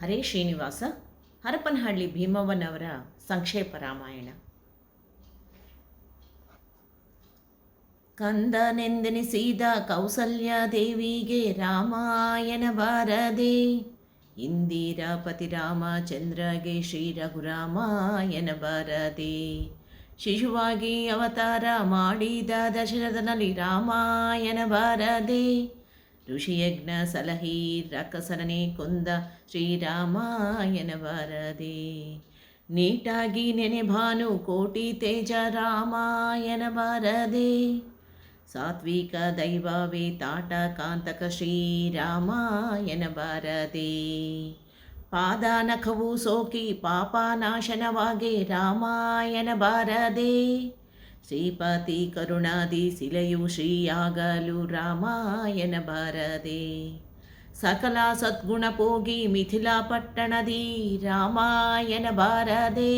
ಹರೇ ಶ್ರೀನಿವಾಸ, ಹರಪನಹಳ್ಳಿ ಭೀಮವ್ವನವರ ಸಂಕ್ಷೇಪ ರಾಮಾಯಣ. ಕಂದನೆಂದೆನಿಸಿದ ಕೌಸಲ್ಯ ದೇವಿಗೆ ರಾಮಾಯಣ ಬಾರದೆ, ಇಂದಿರಾಪತಿ ರಾಮಚಂದ್ರಗೆ ಶ್ರೀ ರಘುರಾಮಾಯಣ ಬಾರದೆ. ಶಿಶುವಾಗಿ ಅವತಾರ ಮಾಡಿದ ದಶರಥನಲ್ಲಿ ರಾಮಾಯಣ ಬಾರದೆ ಋಷಿಯಜ್ಞ ಸಲಹಿ ರಕ್ಕಸರನೆ ಕೊಂದ ಶ್ರೀರಾಮಾಯಣ ಬಾರದೆ ನೀಟಾಗಿ ನೆನೆ ಭಾನು ಕೋಟಿ ತೇಜ ರಾಮಾಯಣ ಬಾರದೆ ಸಾತ್ವಿಕ ದೈವವೇ ತಾಟ ಕಾಂತಕ ಶ್ರೀರಾಮಾಯಣ ಬಾರದೆ ಪಾದ ನಖವು ಸೋಕಿ ಪಾಪ ನಾಶನವಾಗಿ ರಾಮಾಯಣ ಬಾರದೆ శ్రీపాతి కరుణాది శిలయు శ్రీయాగాలు రామాయణ భారదే సకల సద్గుణ పోగి మిథిలా పట్టణది రామాయణ భారదే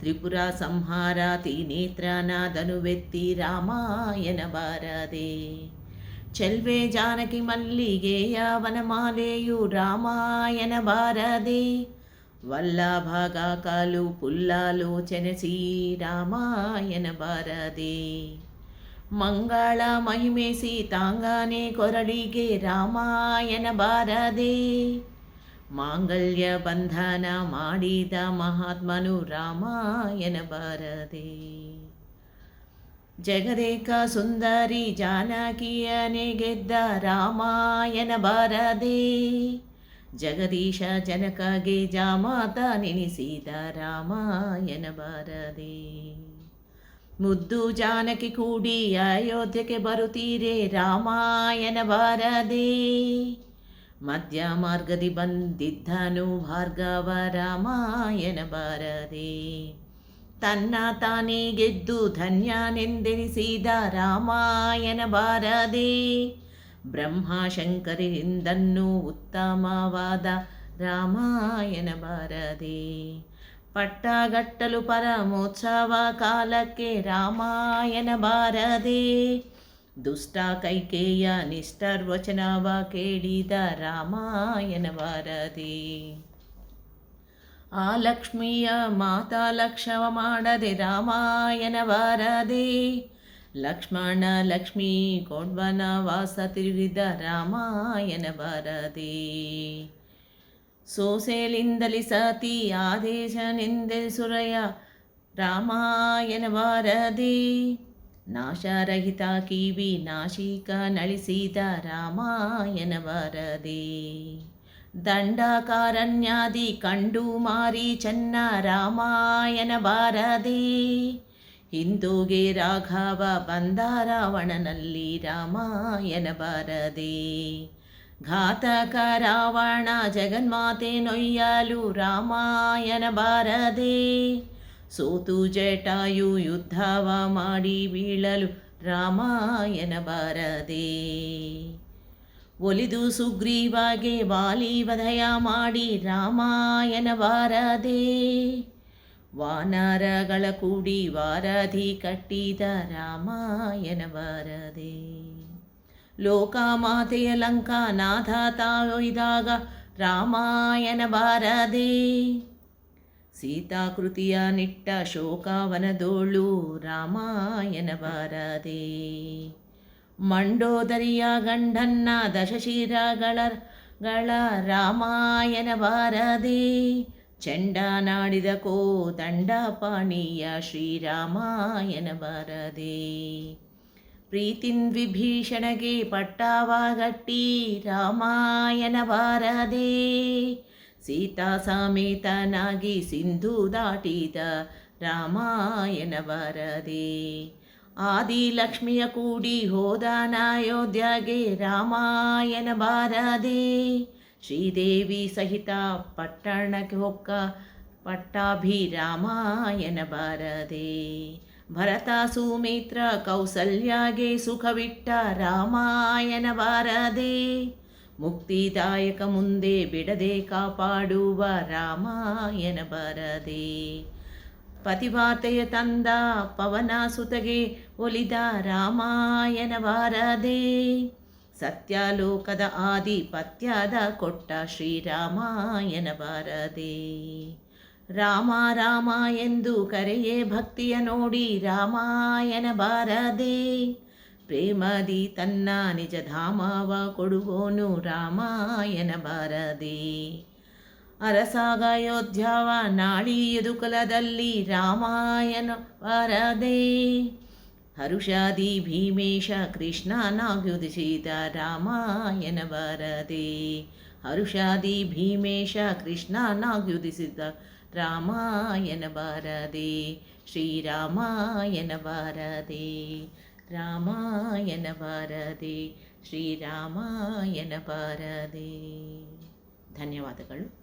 త్రిపుర సంహార త్రినేత్రనాదనువెత్తి రామాయణ భారదే చెల్వే జానకి మల్లిగేయ వనమాలేయు రామాయణ భారదే ವಲ್ಲಭಾಗ ಕಾಲು ಪುಲ್ಲಾಲೋಚನೆ ಶ್ರೀ ರಾಮಾಯಣ ಬಾರದೆ ಮಂಗಳ ಮಹಿಮೆ ಸೀತಾಂಗಾನೆ ಕೊರಳಿಗೆ ರಾಮಾಯಣ ಬಾರದೆ ಮಾಂಗಲ್ಯ ಬಂಧನ ಮಾಡಿದ ಮಹಾತ್ಮನು ರಾಮಾಯಣ ಬಾರದೆ ಜಗದೇಕ ಸುಂದರಿ ಜಾನಕಿಯನೆ ಗೆದ್ದ ರಾಮಾಯಣ ಬಾರದೆ ಜಗದೀಶ ಜನಕಗೆ ಜಾಮಾತ ನೆನೆಸಿದ ರಾಮಾಯಣ ಬಾರದೆ. ಮುದ್ದು ಜಾನಕಿ ಕೂಡಿ ಅಯೋಧ್ಯೆಗೆ ಬರುತ್ತೀರೆ ರಾಮಾಯಣ ಬಾರದೆ. ಮಧ್ಯ ಮಾರ್ಗದಿ ಬಂದಿದ್ದನು ಭಾರ್ಗವ ರಾಮಾಯಣ ಬಾರದೆ. ತನ್ನ ತಾನೇ ಗೆದ್ದು ಧನ್ಯನೆಂದೆನಿಸಿದ ರಾಮಾಯಣ ಬಾರದೆ. ಬ್ರಹ್ಮ ಶಂಕರಿಂದನ್ನು ಉತ್ತಮವಾದ ರಾಮಾಯಣ ಬಾರದೆ ಪಟ್ಟಗಟ್ಟಲು ಪರಮೋತ್ಸವ ಕಾಲಕ್ಕೆ ರಾಮಾಯಣ ಬಾರದೆ ದುಷ್ಟ ಕೈಕೇಯ ನಿಷ್ಠರ್ವಚನವ ಕೇಳಿದ ರಾಮಾಯಣ ಬಾರದೆ ಆ ಲಕ್ಷ್ಮಿಯ ಮಾತಾ ಲಕ್ಷವ ಮಾಡದೆ ರಾಮಾಯಣ ಬಾರದೆ ಲಕ್ಷ್ಮಣ ಲಕ್ಷ್ಮೀ ಕೊಂಡ್ವನ ವಾಸ ತಿರುಗಿದ ರಾಮಾಯಣ ಬಾರದೆ ಸೋಸೆಲಿಂದಲಿ ಸತಿ ಆದೇಶನೆಂದೆ ಸುರಯ ರಾಮಾಯಣ ಬಾರದೆ ನಾಶರಹಿತ ಕಿವಿ ನಾಶಿಕ ನಳಿಸಿದ ರಾಮಾಯಣ ಬಾರದೆ ದಂಡಕಾರಣ್ಯಾದಿ ಕಂಡು ಮಾರಿ ಚೆನ್ನ ರಾಮಾಯಣ ಬಾರದೆ ಹಿಂದೂಗೆ ರಾಘವ ಬಂದ ರಾವಣನಲ್ಲಿ ರಾಮಾಯಣ ಬಾರದೆ. ಘಾತಕ ರಾವಣ ಜಗನ್ಮಾತೆ ನೊಯ್ಯಲು ರಾಮಾಯಣ ಬಾರದೆ. ಸೋತು ಜಟಾಯು ಯುದ್ಧವ ಮಾಡಿ ಬೀಳಲು ರಾಮಾಯಣ ಬಾರದೆ. ಒಲಿದು ಸುಗ್ರೀವಾಗೆ ವಾಲಿ ವಧಯ ಮಾಡಿ ರಾಮಾಯಣ ಬಾರದೆ. ವಾನರಗಳ ಕೂಡಿ ವಾರಧಿ ಕಟ್ಟಿದ ರಾಮಾಯಣ ಬಾರದೆ ಲೋಕಮಾತೆಯ ಲಂಕಾನಾಥ ತಾಯೊಯ್ದಾಗ ರಾಮಾಯಣ ಬಾರದೆ ಸೀತಾಕೃತಿಯ ನಿಟ್ಟ ಶೋಕವನದೋಳು ರಾಮಾಯಣ ಬಾರದೆ ಮಂಡೋದರಿಯ ಗಂಡನ್ನ ದಶಶಿರಗಳ ಗಳ ರಾಮಾಯಣ ಬಾರದೆ ಚಂಡ ನಾಡಿದ ಕೋ ದಂಡಪಾಣಿಯ ಶ್ರೀರಾಮಾಯನ ಬರದೆ ಪ್ರೀತಿನ್ ವಿಭೀಷಣಗೆ ಪಟ್ಟಾವಾಗಟ್ಟಿ ರಾಮಾಯಣ ಬಾರದೆ ಸೀತಾ ಸಮೇತನಾಗಿ ಸಿಂಧು ದಾಟಿದ ರಾಮಾಯಣ ಬಾರದೆ ಆದಿಲಕ್ಷ್ಮಿಯ ಕೂಡಿ ಹೋದಾನ ಅಯೋಧ್ಯಗೆ ರಾಮಾಯಣ ಬಾರದೆ ಶ್ರೀದೇವಿ ಸಹಿತ ಪಟ್ಟಣಕ್ಕೆ ಹೊಕ್ಕ ಪಟ್ಟಾಭಿ ರಾಮಾಯಣ ಬಾರದೆ ಭರತ ಸುಮಿತ್ರ ಕೌಸಲ್ಯಗೆ ಸುಖವಿಟ್ಟ ರಾಮಾಯಣ ಬಾರದೆ ಮುಕ್ತಿದಾಯಕ ಮುಂದೆ ಬಿಡದೆ ಕಾಪಾಡುವ ರಾಮಾಯಣ ಬಾರದೆ ಪತಿವಾತೆಯ ತಂದ ಪವನ ಸುತಗೆ ಒಲಿದ ರಾಮಾಯಣ ಬಾರದೆ ಸತ್ಯಲೋಕದ ಆಧಿಪತ್ಯದ ಕೊಟ್ಟ ಶ್ರೀರಾಮಾಯನ ಬಾರದೆ ರಾಮ ರಾಮ ಎಂದು ಕರೆಯೇ ಭಕ್ತಿಯ ನೋಡಿ ರಾಮಾಯಣ ಬಾರದೆ ಪ್ರೇಮದಿ ತನ್ನ ನಿಜ ಧಾಮವ ಕೊಡುವೋನು ರಾಮಾಯಣ ಬಾರದೆ ಅರಸಾಗ ಅಯೋಧ್ಯಾವ ನಾಳಿ ಎದುಕುಲದಲ್ಲಿ ರಾಮಾಯಣ ಬಾರದೆ ಹರುಷಾದಿ ಭೀಮೇಶ ಕೃಷ್ಣ ನಾಗ್ಯುದಿ ರಾಮಾಯಣ ಭಾರತಿ ಹರುಷಾದಿ ಭೀಮೇಶ ಕೃಷ್ಣ ನಾಗ್ಯುದಿಸಿದ ರಾಮಾಯಣ ಭಾರತಿ ಶ್ರೀರಾಮಾಯಣ ಭಾರತಿ ರಾಮಾಯಣ ಭಾರತಿ ಶ್ರೀರಾಮಾಯಣ ಭಾರತಿ ಧನ್ಯವಾದಗಳು.